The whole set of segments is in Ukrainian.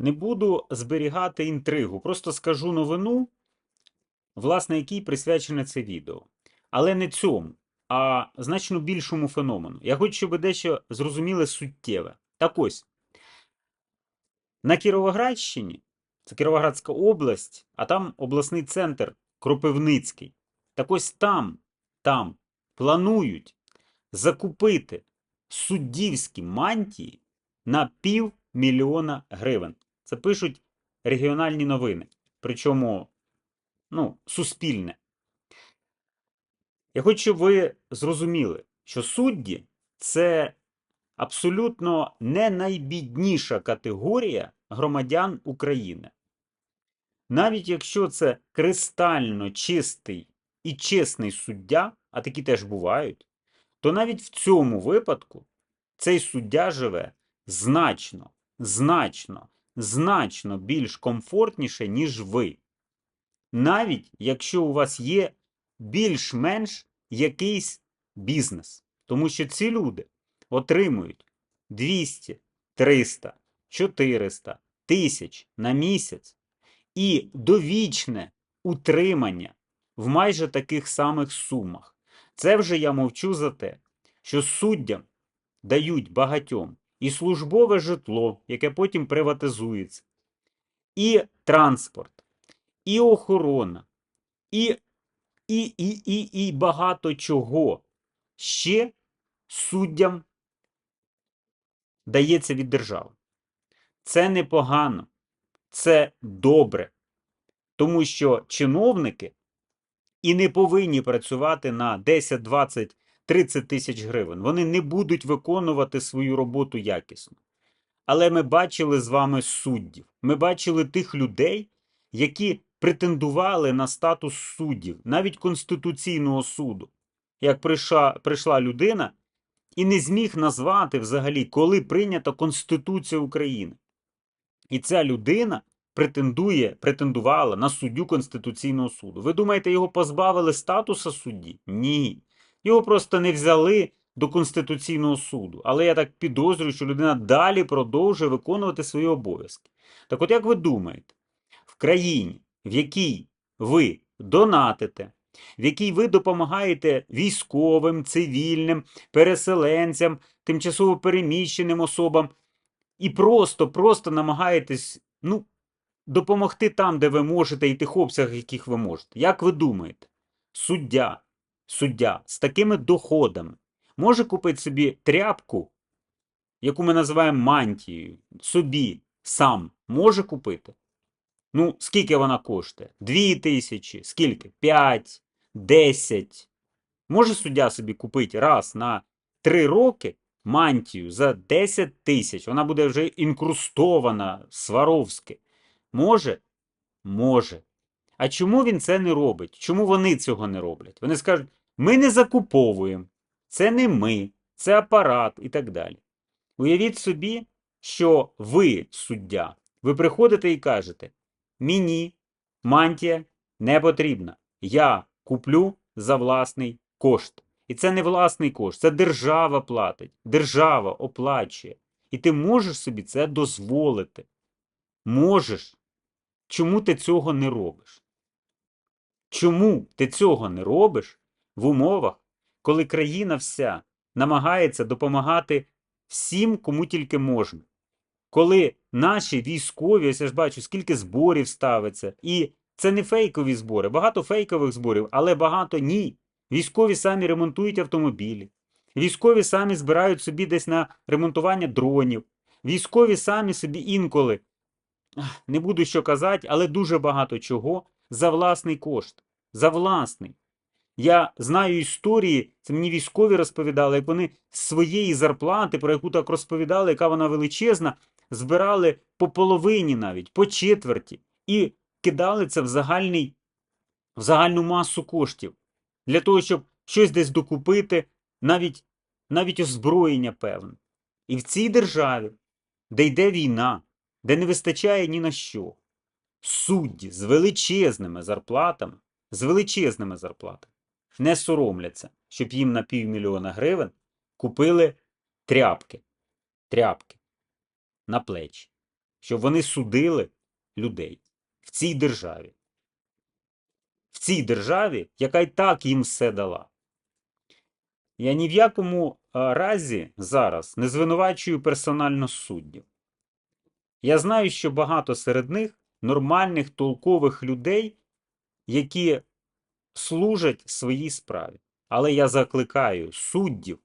Не буду зберігати інтригу, просто скажу новину, власне, якій присвячене це відео. Але не цьому, а значно більшому феномену. Я хочу, щоб ви дещо зрозуміли суттєве. Так ось, на Кіровоградщині, це Кіровоградська область, а там обласний центр Кропивницький. Так ось там, там планують закупити суддівські мантії на півмільйона гривень. Це пишуть регіональні новини. Причому, ну, суспільне. Я хочу, щоб ви зрозуміли, що судді це абсолютно не найбідніша категорія громадян України. Навіть якщо це кристально чистий і чесний суддя, а такі теж бувають, то навіть в цьому випадку цей суддя живе значно, значно, значно більш комфортніше, ніж ви. Навіть якщо у вас є більш-менш якийсь бізнес. Тому що ці люди отримують 200, 300, 400 тисяч на місяць і довічне утримання в майже таких самих сумах. Це вже я мовчу за те, що суддям дають багатьом і службове житло, яке потім приватизується, і транспорт, і охорона, і, і, і, і, і багато чого ще суддям дається від держави. Це непогано, це добре, тому що чиновники і не повинні працювати на 10, 20, 30 тисяч гривень. Вони не будуть виконувати свою роботу якісно. Але ми бачили з вами суддів. Ми бачили тих людей, які претендували на статус суддів, навіть Конституційного суду. Як прийшла, прийшла людина і не зміг назвати взагалі, коли прийнята Конституція України. І ця людина претендує, претендувала на суддю Конституційного суду. Ви думаєте, його позбавили статуса судді? Ні. Його просто не взяли до Конституційного суду. Але я так підозрюю, що людина далі продовжує виконувати свої обов'язки. Так от як ви думаєте, в країні, в якій ви донатите, в якій ви допомагаєте військовим, цивільним, переселенцям, тимчасово переміщеним особам, і просто, просто намагаєтесь, ну, допомогти там, де ви можете, і тих обсягах, яких ви можете. Як ви думаєте, суддя, суддя з такими доходами може купити собі тряпку, яку ми називаємо мантією, собі сам може купити? Ну, скільки вона коштує? Дві тисячі, скільки? П'ять, десять. Може суддя собі купити раз на три роки мантію за 10 тисяч. Вона буде вже інкрустована сваровськи. Може? Може. А чому він це не робить? Чому вони цього не роблять? Вони скажуть: ми не закуповуємо, це не ми, це апарат і так далі. Уявіть собі, що ви, суддя, ви приходите і кажете: мені мантія не потрібна. Я куплю за власний кошт. І це не власний кошт, це держава платить, держава оплачує. І ти можеш собі це дозволити. Можеш. Чому ти цього не робиш? Чому ти цього не робиш в умовах, коли країна вся намагається допомагати всім, кому тільки можна? Коли наші військові, ось я ж бачу, скільки зборів ставиться, і це не фейкові збори, багато фейкових зборів, але багато ні. Військові самі ремонтують автомобілі. Військові самі збирають собі десь на ремонтування дронів. Військові самі собі інколи, не буду що казати, але дуже багато чого за власний кошт. За власний. Я знаю історії, це мені військові розповідали, як вони з своєї зарплати, про яку так розповідали, яка вона величезна, збирали по половині навіть, по четверті, і кидали це в, загальний, в загальну масу коштів для того, щоб щось десь докупити, навіть, навіть озброєння певне. І в цій державі, де йде війна, де не вистачає ні на що, судді з величезними зарплатами, з величезними зарплатами не соромляться, щоб їм на півмільйона гривень купили тряпки, тряпки на плечі. щоб вони судили людей в цій державі. В цій державі, яка й так їм все дала. Я ні в якому разі зараз не звинувачую персонально суддів. Я знаю, що багато серед них нормальних, толкових людей, які служать своїй справі. Але я закликаю суддів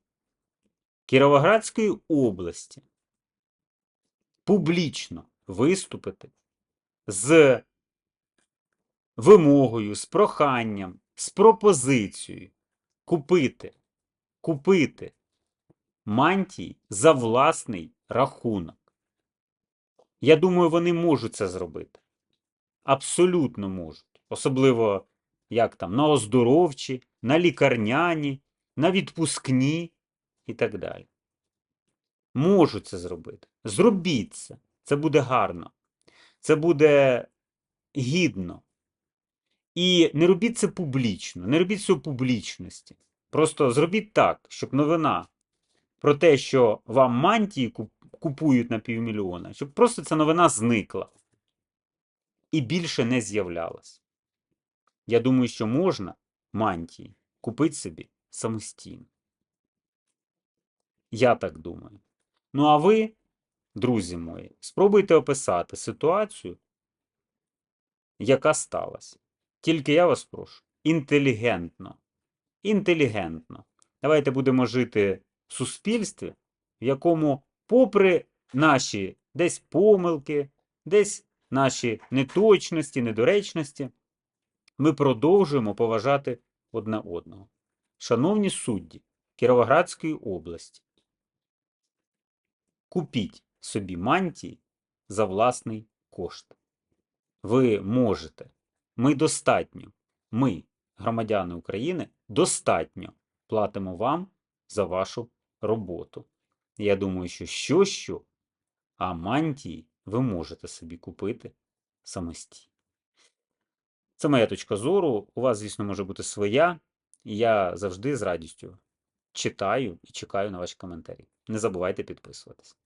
Кіровоградської області публічно виступити з вимогою, з проханням, з пропозицією купити, купити мантії за власний рахунок. Я думаю, вони можуть це зробити. Абсолютно можуть. Особливо як там на оздоровчі, на лікарняні, на відпускні і так далі. Можуть це зробити. Зробіть це. Це буде гарно. Це буде гідно. І не робіть це публічно, не робіть це у публічності. Просто зробіть так, щоб новина про те, що вам мантії купують на півмільйона, щоб просто ця новина зникла і більше не з'являлась. Я думаю, що можна мантії купити собі самостійно. Я так думаю. Ну а ви, друзі мої, спробуйте описати ситуацію, яка сталася. Тільки я вас прошу, інтелігентно. Інтелігентно. Давайте будемо жити в суспільстві, в якому, попри наші десь помилки, десь наші неточності, недоречності, ми продовжуємо поважати одне одного. Шановні судді Кіровоградської області, купіть собі мантії за власний кошт. Ви можете. Ми достатньо. Ми, громадяни України, достатньо платимо вам за вашу роботу. Я думаю, що що, що, а мантії ви можете собі купити самостійно. Це моя точка зору. У вас, звісно, може бути своя. Я завжди з радістю читаю і чекаю на ваші коментарі. Не забувайте підписуватись.